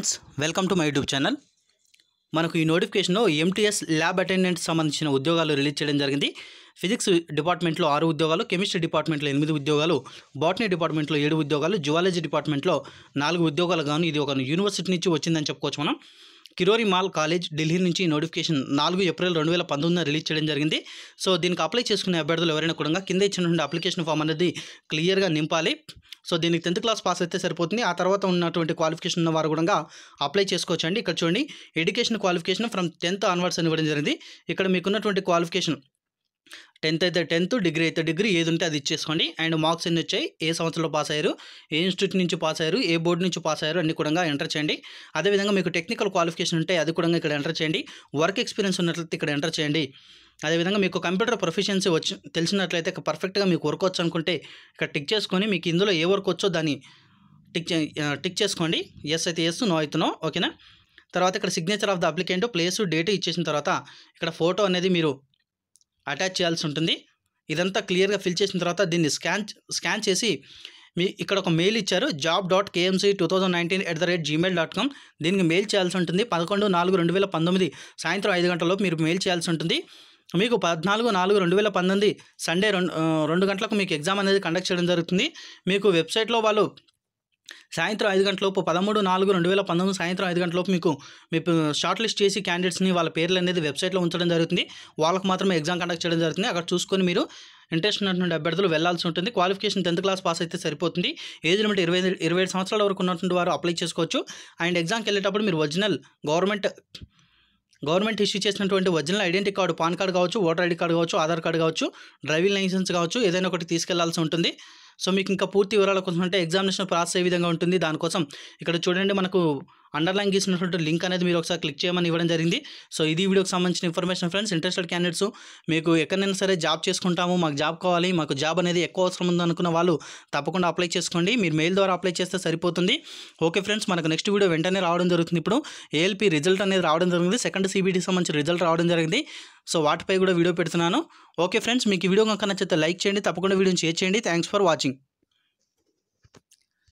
Friends welcome to my YouTube channel. మనకు ఈ నోటిఫికేషన్లో ఎంటీఎస్ ల్యాబ్ అటెండెంట్ సంబంధించిన ఉద్యోగాలు రిలీజ్ చేయడం జరిగింది. ఫిజిక్స్ డిపార్ట్మెంట్లో ఆరు ఉద్యోగాలు కెమిస్ట్రీ డిపార్ట్మెంట్లో ఎనిమిది ఉద్యోగాలు బాటనీ డిపార్ట్మెంట్లో ఏడు ఉద్యోగాలు జువాలజీ డిపార్ట్మెంట్లో నాలుగు ఉద్యోగాలు గాను ఇది ఒక యూనివర్సిటీ నుంచి వచ్చిందని చెప్పుకోవచ్చు మనం. కిరోరి మాల్ కాలేజ్ ఢిల్లీ నుంచి నోటిఫికేషన్ నాలుగు ఏప్రిల్ రెండు వేల పంతొమ్మిదిన రిలీజ్ చేయడం జరిగింది. సో దీనికి అప్లై చేసుకునే అభ్యర్థులు ఎవరైనా కూడా కింద ఇచ్చినటువంటి అప్లికేషన్ ఫామ్ అనేది క్లియర్గా నింపాలి. సో దీనికి టెన్త్ క్లాస్ పాస్ అయితే సరిపోతుంది. ఆ తర్వాత ఉన్నటువంటి క్వాలిఫికేషన్ ఉన్న వారు కూడా అప్లై చేసుకోవచ్చు అండి ఇక్కడ చూడండి education qualification from tenth onwards అని ఇవ్వడం జరిగింది. ఇక్కడ మీకున్నటువంటి క్వాలిఫికేషన్ టెన్త్ అయితే టెన్త్ డిగ్రీ అయితే డిగ్రీ ఏది ఉంటే అది ఇచ్చేసుకోండి. అండ్ మార్క్స్ ఎన్ని వచ్చాయి? ఏ సంవత్సరంలో పాస్ అయ్యారు? ఏ ఇన్స్టిట్యూట్ నుంచి పాస్ అయ్యారు? ఏ బోర్డు నుంచి పాస్ అయ్యారు? అన్ని కూడా ఎంటర్ చేయండి. అదేవిధంగా మీకు టెక్నికల్ క్వాలిఫికేషన్ ఉంటే అది కూడా ఇక్కడ ఎంటర్ చేయండి. వర్క్ ఎక్స్పీరియన్స్ ఉన్నట్లయితే ఇక్కడ ఎంటర్ చేయండి. అదేవిధంగా మీకు కంప్యూటర్ ప్రొఫిషియన్సీ వచ్చి తెలిసినట్లయితే పర్ఫెక్ట్గా మీకు వర్క్ వచ్చు అనుకుంటే ఇక్కడ టిక్ చేసుకొని మీకు ఇందులో ఏ వర్క్ వచ్చో దాన్ని టిక్ చే టిక్ చేసుకోండి. ఎస్ అయితే ఎస్ నో అయితే నో ఓకేనా? తర్వాత ఇక్కడ signature of the applicant place date ఇచ్చేసిన తర్వాత ఇక్కడ ఫోటో అనేది మీరు అటాచ్ చేయాల్సి ఉంటుంది. ఇదంతా క్లియర్గా ఫిల్ చేసిన తర్వాత దీన్ని స్కాన్ స్కాన్ చేసి మీ ఇక్కడ ఒక మెయిల్ ఇచ్చారు job dot KMC two thousand nineteen at the rate Gmail dot com దీనికి మెయిల్ చేయాల్సి ఉంటుంది. పదకొండు నాలుగు రెండు వేల పంతొమ్మిది సాయంత్రం ఐదు గంటలలోపు మీరు మెయిల్ చేయాల్సి ఉంటుంది. మీకు పద్నాలుగు నాలుగు రెండు వేల పంతొమ్మిది సండే రెండు రెండు గంటలకు మీకు ఎగ్జామ్ అనేది కండక్ట్ చేయడం జరుగుతుంది. మీకు వెబ్సైట్లో వాళ్ళు సాయంత్రం ఐదు గంటలలోపు పదమూడు నాలుగు రెండు వేల పంతొమ్మిది సాయంత్రం ఐదు గంటలలోపు మీకు మీకు షార్ట్ లిస్ట్ చేసి క్యాండిడేట్స్ని వాళ్ళ పేర్లు అనేది వెబ్సైట్లో ఉంచడం జరుగుతుంది. వాళ్ళకి మాత్రమే ఎగ్జామ్ కండక్ట్ చేయడం జరుగుతుంది. అక్కడ చూసుకొని మీరు ఇంట్రెస్ట్ ఉన్నటువంటి అభ్యర్థులు వెళ్ళాల్సి ఉంటుంది. క్వాలిఫికేషన్ టెన్త్ క్లాస్ పాస్ అయితే సరిపోతుంది. ఏజ్ లిమిట్ ఇరవై ఇరవై ఏడు సంవత్సరాల వరకు ఉన్నటువంటి వారు అప్లై చేసుకోవచ్చు. అండ్ ఎగ్జామ్కి వెళ్ళేటప్పుడు మీరు ఒరిజినల్ గవర్నమెంట్ గవర్నమెంట్ ఇష్యూ చేసినటువంటి original identity card PAN card కావచ్చు ఓటర్ ఐడి కార్డు కావచ్చు ఆధార్ కార్డు కావచ్చు డ్రైవింగ్ లైసెన్స్ కావచ్చు ఏదైనా ఒకటి తీసుకెళ్ళాల్సి ఉంటుంది. సో మీకు ఇంకా పూర్తి వివరాల కోసం అంటే ఎగ్జామినేషన్ ప్రాసెస్ ఏ విధంగా ఉంటుంది దానికోసం ఇక్కడ చూడండి మనకు అండర్లైన్ గీసినటువంటి లింక్ అనేది మీరు ఒకసారి క్లిక్ చేయమని ఇవ్వడం జరిగింది. సో ఇది వీడియోకి సంబంధించిన ఇన్ఫర్మేషన్ ఫ్రెండ్స్ ఇంట్రెస్టెడ్ క్యాండిడేట్స్ మీకు ఎక్కడైనా సరే జాబ్ చేసుకుంటాము మాకు జాబ్ కావాలి మాకు జాబ్ అనేది ఎక్కువ అవసరం ఉందనుకున్న వాళ్ళు తప్పకుండా అప్లై చేసుకోండి. మీరు మెయిల్ ద్వారా అప్లై చేస్తే సరిపోతుంది. ఓకే ఫ్రెండ్స్ మనకు నెక్స్ట్ వీడియో వెంటనే రావడం జరుగుతుంది. ఇప్పుడు ఏఎల్పీ రిజల్ట్ అనేది రావడం జరిగింది. సెకండ్ సిబిటీ సంబంధించిన రిజల్ట్ రావడం జరిగింది. సో వాటిపై కూడా వీడియో పెడుతున్నాను. ఓకే ఫ్రెండ్స్ మీకు వీడియో కనుక నచ్చితే లైక్ చేయండి. తప్పకుండా వీడియోని షేర్ చేయండి. Thanks for watching